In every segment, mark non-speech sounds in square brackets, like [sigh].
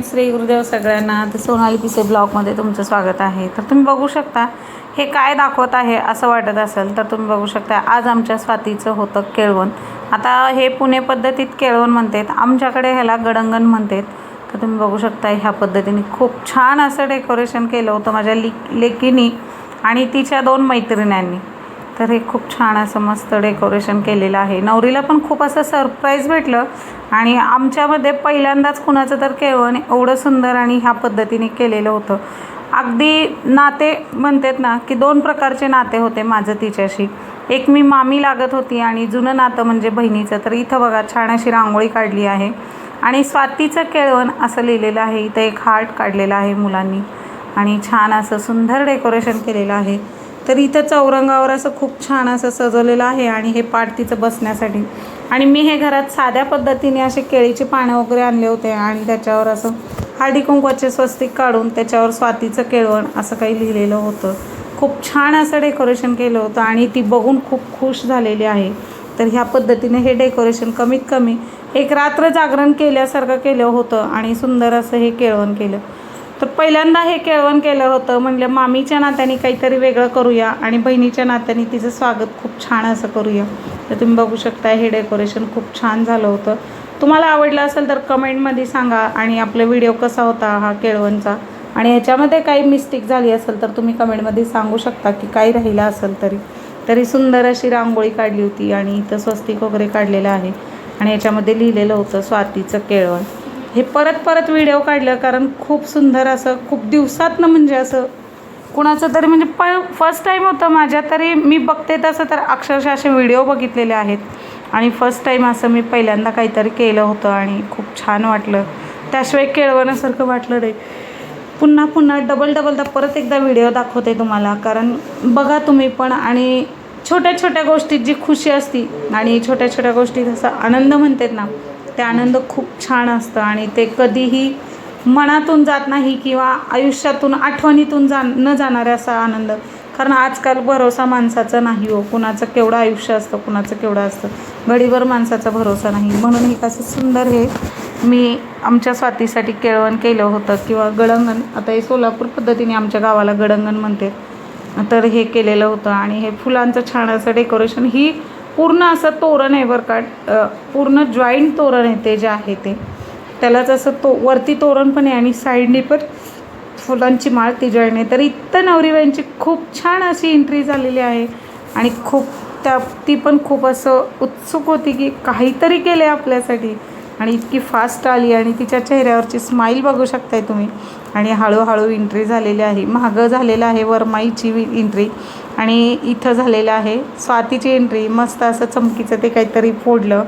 Friends Shri Gurudev सगळ्यांना तर सोनाली पिसे ब्लॉगमध्ये तुमचं स्वागत आहे. तर तुम्ही बघू शकता हे काय दाखवत आहे असं वाटत असेल तर तुम्ही बघू शकता आज आमच्या स्वातीचं होतं केळवण. आता हे पुणे पद्धतीत केळवण म्हणतात आमच्याकडे ह्याला गडंगण म्हणतात. तर तुम्ही बघू शकता ह्या पद्धतीने खूप छान असं डेकोरेशन केलं होतं माझ्या लि लेकीनी आणि तिच्या दोन मैत्रिण्यांनी. तर हे खूप छान असं मस्त डेकोरेशन केलेलं आहे. नवरीला पण खूप असं सरप्राईज भेटलं. आणि आमच्यामध्ये पहिल्यांदाच कुणाचं तर केळवण एवढं सुंदर आणि ह्या पद्धतीने केलेलं होतं. अगदी नाते म्हणतात ना की दोन प्रकारचे नाते होते माझं तिच्याशी. एक मी मामी लागत होती आणि जुनं नातं म्हणजे बहिणीचं. तर इथं बघा छान अशी रांगोळी काढली आहे. आणि स्वातीचं केळवण असं लिहिलेलं आहे. इथं एक हार्ट काढलेलं आहे मुलांनी. आणि छान असं सुंदर डेकोरेशन केलेलं आहे. तर इथं चौरंगावर असं खूप छान असं सजवलेलं आहे आणि हे पाट तिचं बसण्यासाठी. आणि मी हे घरात साध्या पद्धतीने असे केळीचे पानं वगैरे आणले होते आणि त्याच्यावर असं हळदी कुंकवाचे स्वस्तिक काढून त्याच्यावर स्वातीचं केळवण असं काही लिहिलेलं होतं. खूप छान असं डेकोरेशन केलं होतं आणि ती बघून खूप खुश झालेली आहे. तर ह्या पद्धतीने हे डेकोरेशन कमीत कमी एक रात्र जागरण केल्यासारखं केलं होतं आणि सुंदर असं हे केळवण केलं. तर पहिल्यांदा हे केळवण केलं होतं. म्हणलं मामीच्या नात्याने काहीतरी वेगळं करूया आणि बहिणीच्या नात्याने तिचं स्वागत खूप छान असं करूया. तर तुम्ही बघू शकता हे डेकोरेशन खूप छान झालं होतं. तुम्हाला आवडलं असेल तर कमेंटमध्ये सांगा आणि आपला व्हिडिओ कसा होता हा केळवणचा? आणि ह्याच्यामध्ये काही मिस्टेक झाली असेल तर तुम्ही कमेंटमध्ये सांगू शकता की काही राहिलं असेल तरी. तरी सुंदर अशी रांगोळी काढली होती आणि इथं स्वस्तिक वगैरे काढलेलं आहे. आणि याच्यामध्ये लिहिलेलं होतं स्वातीचं केळवण. हे परत परत व्हिडिओ काढलं कारण खूप सुंदर असं खूप दिवसातनं म्हणजे असं कुणाचं तरी म्हणजे प फर्स्ट टाईम होतं माझ्या तरी मी बघते तसं तर अक्षरशः असे व्हिडिओ बघितलेले आहेत. आणि फर्स्ट टाईम असं मी पहिल्यांदा काहीतरी केलं होतं आणि खूप छान वाटलं. त्याशिवाय केळवण्यासारखं वाटलं नाही. पुन्हा पुन्हा डबल डबलदा परत एकदा व्हिडिओ दाखवते तुम्हाला. कारण बघा तुम्ही पण आणि छोट्या छोट्या गोष्टीत जी खुशी असती आणि छोट्या छोट्या गोष्टीत असा आनंद म्हणतात ना ते आनंद खूप छान असतं आणि ते कधीही मनातून जात नाही किंवा आयुष्यातून आठवणीतून जा न जाणारा असा आनंद. कारण आजकाल भरोसा माणसाचा नाही हो. कुणाचं केवढं आयुष्य असतं कुणाचं केवढं असतं. घडीभर माणसाचा भरोसा नाही. म्हणून हे कसं सुंदर हे मी आमच्या स्वातीसाठी केळवण केलं होतं किंवा गडंगण. आता हे सोलापूर पद्धतीने आमच्या गावाला गडंगण म्हणते. तर हे केलेलं होतं आणि हे फुलांचं छान असं डेकोरेशन ही पूर्ण असं तोरण आहे बरं का. पूर्ण जॉईंट तोरण आहे ते जे आहे ते. त्यालाच असं तो वरती तोरण पण आहे आणि साईडने पण फुलांची माळ ती जॉईन आहे. तर इतर नवरीबाईंची खूप छान अशी एंट्री झालेली आहे. आणि खूप त्या ती पण खूप असं उत्सुक होती की काहीतरी केलं आहे आपल्यासाठी. आणि इतकी फास्ट आली आणि तिच्या चेहऱ्यावरची स्माईल बघू शकताय तुम्ही. आणि हळूहळू एंट्री झालेली आहे. महागं झालेलं आहे वरमाईची एंट्री आणि इथं झालेलं आहे. स्वातीची एंट्री मस्त असं चमकीचं ते काहीतरी फोडलं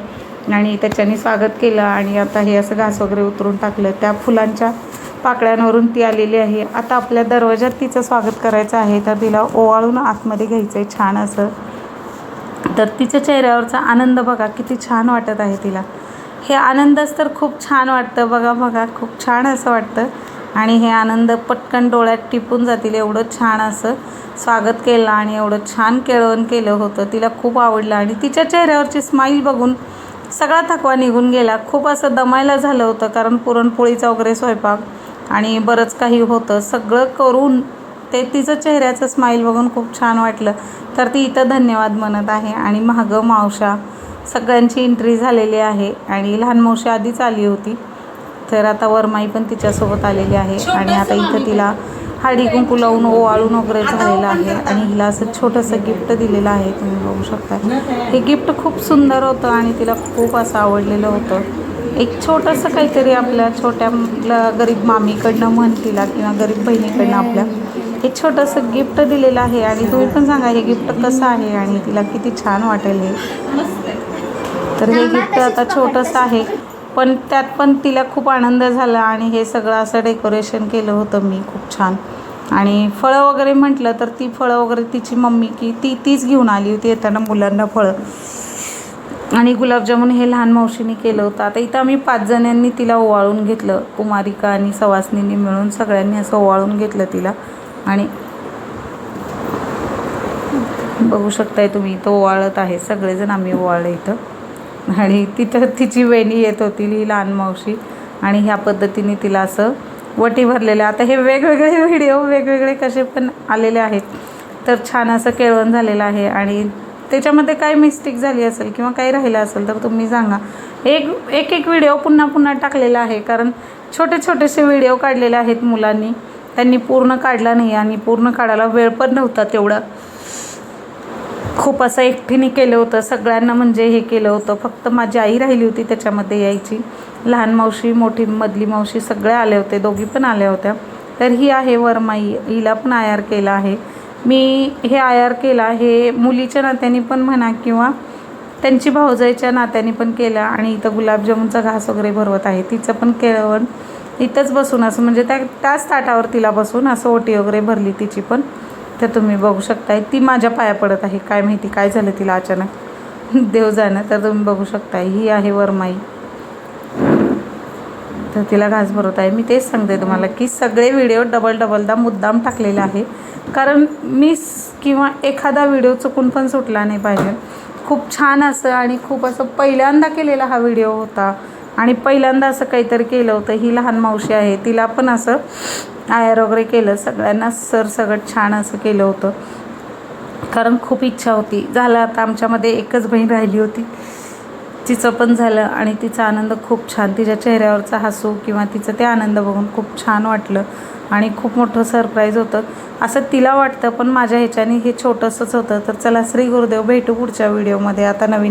आणि त्याच्याने स्वागत केलं आणि आता हे असं घास वगैरे उतरून टाकलं. त्या फुलांच्या पाकळ्यांवरून ती आलेली आहे. आता आपल्या दरवाजात तिचं स्वागत करायचं आहे तर तिला ओवाळून आतमध्ये घ्यायचं आहे छान असं. तर तिच्या चेहऱ्यावरचा आनंद बघा किती छान वाटत आहे तिला. हे आनंदच तर खूप छान वाटतं. बघा बघा खूप छान असं वाटतं. आणि हे आनंद पटकन डोळ्यात टिपून जातील. एवढं छान असं स्वागत केलं आणि एवढं छान केळवण केलं होतं. तिला खूप आवडलं आणि तिच्या चेहऱ्यावरची स्माईल बघून सगळा थकवा निघून गेला. खूप असं दमायला झालं होतं कारण पुरणपोळीचा वगैरे स्वयंपाक आणि बरंच काही होतं. सगळं करून ते तिचं चेहऱ्याचं स्माईल बघून खूप छान वाटलं. तर ती इथं धन्यवाद म्हणत आहे आणि महागं मावशा सगळ्यांची एंट्री झालेली आहे आणि लहान मावशी आधीच आली होती. तर आता वरमाई पण तिच्यासोबत आलेली आहे. आणि आता इथं तिला हळदी कुंकू लावून ओवाळून वगैरे झालेलं आहे. आणि हिला असं छोटंसं गिफ्ट दिलेलं आहे. तुम्ही बघू शकता. हे गिफ्ट खूप सुंदर होतं आणि तिला खूप असं आवडलेलं होतं. एक छोटंसं काहीतरी आपल्या छोट्या गरीब मामीकडनं म्हण तिला किंवा गरीब बहिणीकडनं आपल्या. एक छोटंसं गिफ्ट दिलेलं आहे. आणि तुम्ही पण सांगा हे गिफ्ट कसं आहे आणि तिला किती छान वाटेल हे. तर हे गिफ्ट आता छोटंसं आहे. पण त्यात पण तिला खूप आनंद झाला आणि हे सगळं असं डेकोरेशन केलं होतं मी खूप छान. आणि फळं वगैरे म्हटलं तर ती फळं वगैरे तिची मम्मी की ती तीच घेऊन आली होती येताना मुलांना फळं. आणि गुलाबजामुन हे लहान मावशीने केलं होतं. आता इथं आम्ही पाच जणांनी तिला ओवाळून घेतलं. कुमारिका आणि सवासनीने मिळून सगळ्यांनी असं ओवाळून घेतलं तिला. आणि बघू शकताय तुम्ही तो ओवाळत आहे. सगळेजण आम्ही ओवाळलं इथं. आणि तिथं तिची वेणी येत होती ही लहान मावशी. आणि ह्या पद्धतीने तिला असं वटी भरलेलं आता हे वेगवेगळे [laughs] व्हिडिओ वेगवेगळे कसे पण आलेले आहेत. तर छान असं केळवण झालेलं आहे आणि त्याच्यामध्ये काय मिस्टेक झाली असेल किंवा काही राहिलं असेल तर तुम्ही सांगा. एक एक एक व्हिडिओ पुन्हा पुन्हा टाकलेला आहे कारण छोटे छोटेसे व्हिडिओ काढलेले आहेत मुलांनी. त्यांनी पूर्ण काढला नाही आणि पूर्ण काढायला वेळ पण नव्हता तेवढा. खूप असं एकटीने केलं होतं. सगळ्यांना म्हणजे हे केलं होतं. फक्त माझी आई राहिली होती त्याच्यामध्ये यायची. लहान मावशी मोठी मधली मावशी सगळे आले होते. दोघी पण आल्या होत्या. तर ही आहे वरमाई. हिला पण आयार केला आहे. मी हे आयार केला हे मुलीच्या नात्याने पण म्हणा किंवा त्यांची भाऊजाईच्या नात्याने पण केलं आणि इथं गुलाबजामुनचा घास वगैरे भरवत आहे. तिचं पण केळवण इथंच बसून असं म्हणजे त्या त्याच ताटावर तिला बसून असं ओटी वगैरे भरली तिची पण. तर तुम्ही बघू शकताय. ती माझ्या पाया पडत आहे. काय माहिती काय झालं तिला अचानक. देव जाणं तर तुम्ही बघू शकताय. ही आहे वरमाई. तर तिला घास भरत आहे. मी तेच सांगते तुम्हाला की सगळे व्हिडिओ डबल डबलदा मुद्दाम टाकलेले आहे. कारण मिस किंवा एखादा व्हिडिओ चुकून पण सुटला नाही पाहिजे. खूप छान असं आणि खूप असं पहिल्यांदा केलेला हा व्हिडिओ होता. आणि पहिल्यांदा असं काहीतरी केलं होतं. ही लहान मावशी आहे तिला पण असं आयर वगैरे केलं. सगळ्यांना सर सगळं छान असं केलं होतं. कारण खूप इच्छा होती. झालं आता आमच्यामध्ये एकच बहीण राहिली होती. तिचं पण झालं आणि तिचा आनंद खूप छान. तिच्या चेहऱ्यावरचा हसू किंवा तिचं ते आनंद बघून खूप छान वाटलं आणि खूप मोठं सरप्राईज होतं. असं तिला वाटतं पण माझ्या ह्याच्याने हे छोटंसंच होतं. तर चला श्री गुरुदेव भेटू पुढच्या व्हिडिओमध्ये आता नवीन